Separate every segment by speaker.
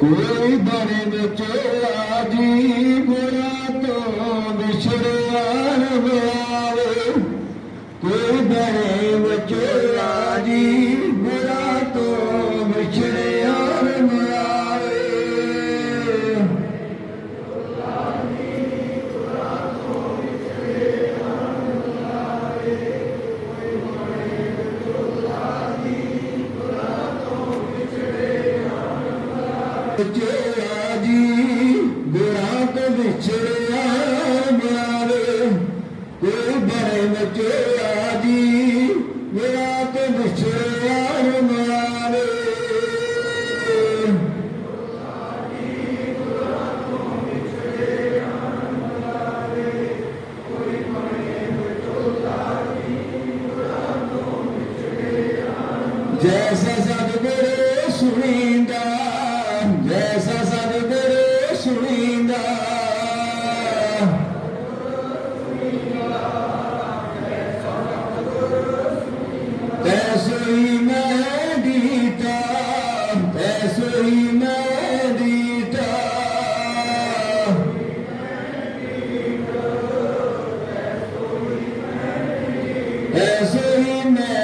Speaker 1: ڪوئي ڀري بچو آجي برا تو به بلاوي ڪوئي ڀري بچو آجي برا تو ਵਿਛੜਿਆ ਜੀ ਗੁਰਾਂ ਤੋਂ ਵਿਛੜਿਆ ਮਿਆਵੇ ਕੋਈ ਬਣੇ ਵਿਛੜਿਆ ਜੀ ਗੁਰਾਂ ਤੋਂ ਵਿਛੜਿਆ ਮਿਆਵੇ ਜੈਸਾ ਜੈਸਾ ਸਤਿਗੁਰੂ ਸੁਣੀਂਦਾ ਤੈਸੋ ਮੈਂ ਦੀਤਾ ਤੈਸੋ ਮੈਂ ਦੀਤਾ ਐਸੇ ਮੈਂ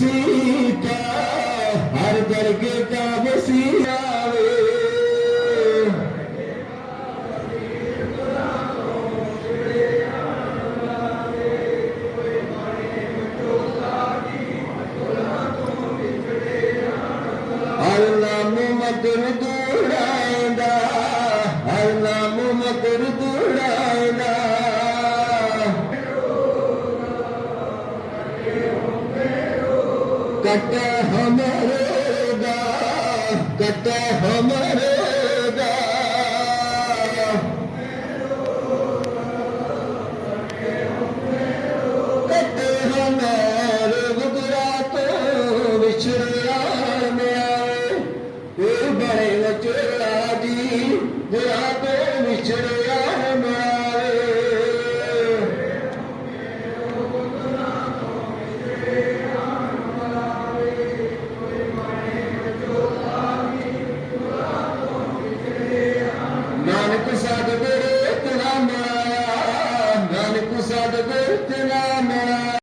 Speaker 1: ਕਾ ਹਰ ਦਰਗੇ ਕਾ ਬਸੀਆਵੇ ਹਰ ਨਾਮ ਮਕਰ ਦੂੜਾਇਦਾ ਹਰ ਨਾਮ ਮਕਰ ਦੂੜਾਇਦਾ कत हमारे दा कत हमारे